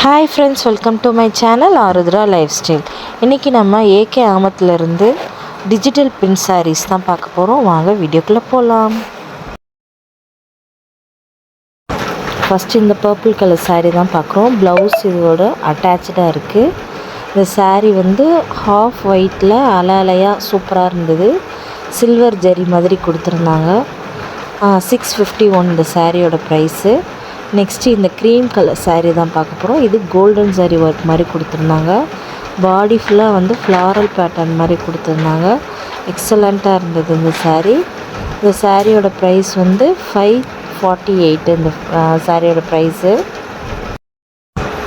Hi friends welcome to my channel Aarudhra lifestyle இன்றைக்கி நம்ம AK ஆமத்துலேருந்து டிஜிட்டல் பிரிண்ட் சாரீஸ் தான் பார்க்க போகிறோம் வாங்க வீடியோக்குள்ளே போகலாம் ஃபஸ்ட்டு இந்த பர்பிள் கலர் சாரீ தான் பார்க்குறோம். ப்ளவுஸ் இதோட அட்டாச்சாக இருக்குது இந்த சாரீ வந்து ஹாஃப் ஒயிட்டில் அலையாக சூப்பராக இருந்தது. சில்வர் ஜரி மாதிரி கொடுத்துருந்தாங்க. சிக்ஸ் ஃபிஃப்டி ஒன் இந்த சாரியோட ப்ரைஸு நெக்ஸ்ட்டு இந்த க்ரீம் கலர் சாரீ தான் பார்க்க போகிறோம் இது கோல்டன் saree ஒர்க் மாதிரி கொடுத்துருந்தாங்க. பாடி ஃபுல்லாக வந்து ஃப்ளாரல் பேட்டர்ன் மாதிரி கொடுத்துருந்தாங்க. எக்ஸலண்ட்டாக இருந்தது இந்த சாரீ இந்த சாரியோட ப்ரைஸ் வந்து ஃபைவ் ஃபார்ட்டி எயிட் இந்த சாரியோட ப்ரைஸு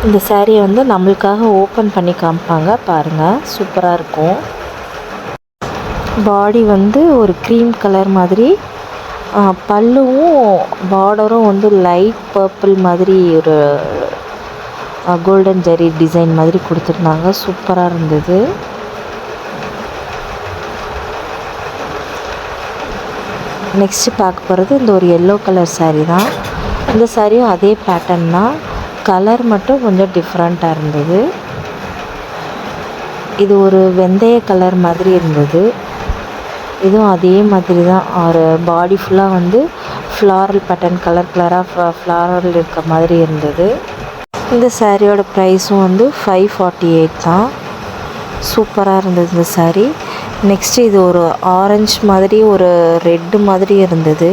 இந்த சாரியை வந்து நம்மளுக்காக ஓப்பன் பண்ணி காமிப்பாங்க. பாருங்கள் சூப்பராக இருக்கும். பாடி வந்து ஒரு க்ரீம் கலர் மாதிரி பல்லுவும் பார்டரும் வந்து லைட் பர்பிள் மாதிரி ஒரு கோல்டன் ஜெரி டிசைன் மாதிரி கொடுத்துருந்தாங்க. சூப்பராக இருந்தது. நெக்ஸ்ட்டு பார்க்க போகிறது இந்த ஒரு எல்லோ கலர் சாரீ தான். இந்த சாரியும் அதே பேட்டர்ன் தான். கலர் மட்டும் கொஞ்சம் டிஃப்ரெண்ட்டாக இருந்தது. இது ஒரு வெந்தய கலர் மாதிரி இருந்தது. இதுவும் அதே மாதிரி தான் ஒரு பாடி ஃபுல்லாக வந்து ஃப்ளாரல் பேட்டர்ன் கலர் கலராக ஃப்ளாரல் இருக்க மாதிரி இருந்தது. இந்த சாரியோட ப்ரைஸும் வந்து ஃபைவ் ஃபார்ட்டி எயிட் தான். சூப்பராக இருந்தது இந்த சாரீ நெக்ஸ்ட்டு இது ஒரு ஆரஞ்சு மாதிரி ஒரு ரெட்டு மாதிரி இருந்தது.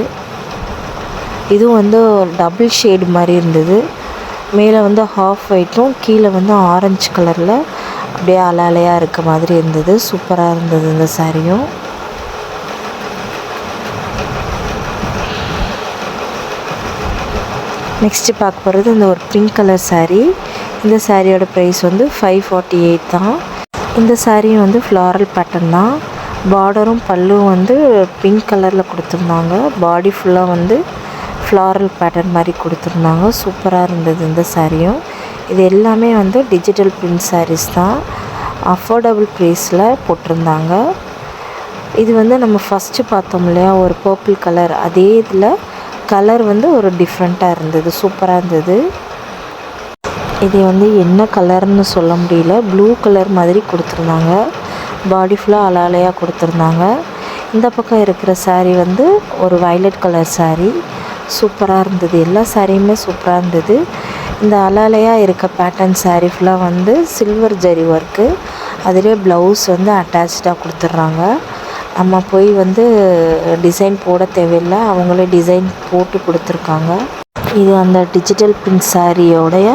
இதுவும் வந்து டபுள் ஷேடு மாதிரி இருந்தது. மேலே வந்து ஹாஃப் ஒயிட்டும் கீழே வந்து ஆரஞ்சு கலரில் அப்படியே அலை அலையாக இருக்க மாதிரி இருந்தது. சூப்பராக இருந்தது இந்த சாரியும் நெக்ஸ்ட்டு பார்க்க போகிறது இந்த ஒரு பிங்க் கலர் சாரீ இந்த சாரியோட ப்ரைஸ் வந்து ஃபைவ் ஃபார்ட்டி எயிட் தான். இந்த சாரியும் வந்து ஃப்ளாரல் பேட்டர்ன் தான். பார்டரும் பல்லும் வந்து பிங்க் கலரில் கொடுத்துருந்தாங்க. பாடி ஃபுல்லாக வந்து ஃப்ளாரல் பேட்டர்ன் மாதிரி கொடுத்துருந்தாங்க. சூப்பராக இருந்தது இந்த சாரியும் இது எல்லாமே வந்து டிஜிட்டல் பிரிண்ட் சாரீஸ் தான். அஃபோர்டபுள் ப்ரைஸில் போட்டிருந்தாங்க. இது வந்து நம்ம ஃபஸ்ட்டு பார்த்தோம் இல்லையா? ஒரு பர்பிள் கலர் அதே இதில் கலர் வந்து ஒரு டிஃப்ரெண்ட்டாக இருந்தது சூப்பராக இருந்தது. இது வந்து என்ன கலர்னு சொல்ல முடியல. ப்ளூ கலர் மாதிரி கொடுத்துருந்தாங்க. பாடி ஃபுல்லாக அலாலையாக கொடுத்துருந்தாங்க. இந்த பக்கம் இருக்கிற சாரீ வந்து ஒரு வயலட் கலர் சாரீ சூப்பராக இருந்தது. எல்லா சாரியுமே சூப்பராக இருந்தது. இந்த அலாலையாக இருக்க பேட்டர்ன் சாரீ ஃபுல்லாக வந்து சில்வர் ஜரி ஒர்க்கு அதிலே ப்ளவுஸ் வந்து அட்டாச்சாக கொடுத்துட்றாங்க நம்ம போய் வந்து டிசைன் போட தேவையில்லை. அவங்களே டிசைன் போட்டு கொடுத்துருக்காங்க. இது அந்த டிஜிட்டல் பிரிண்ட் சாரியோடைய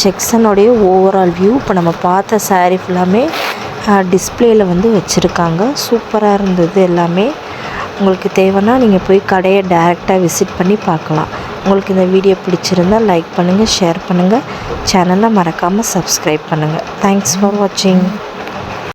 செக்ஷனோடைய ஓவரால் வியூ இப்போ நம்ம பார்த்த saree ஃபுல்லாமே டிஸ்ப்ளேயில் வந்து வச்சுருக்காங்க. சூப்பராக இருந்தது எல்லாமே. உங்களுக்கு தேவைன்னா நீங்கள் போய் கடையை டைரெக்டாக விசிட் பண்ணி பார்க்கலாம். உங்களுக்கு இந்த வீடியோ பிடிச்சிருந்தா லைக் பண்ணுங்கள் ஷேர் பண்ணுங்கள் சேனலை மறக்காமல் சப்ஸ்கிரைப் பண்ணுங்கள் தேங்க்ஸ் ஃபார் வாட்சிங்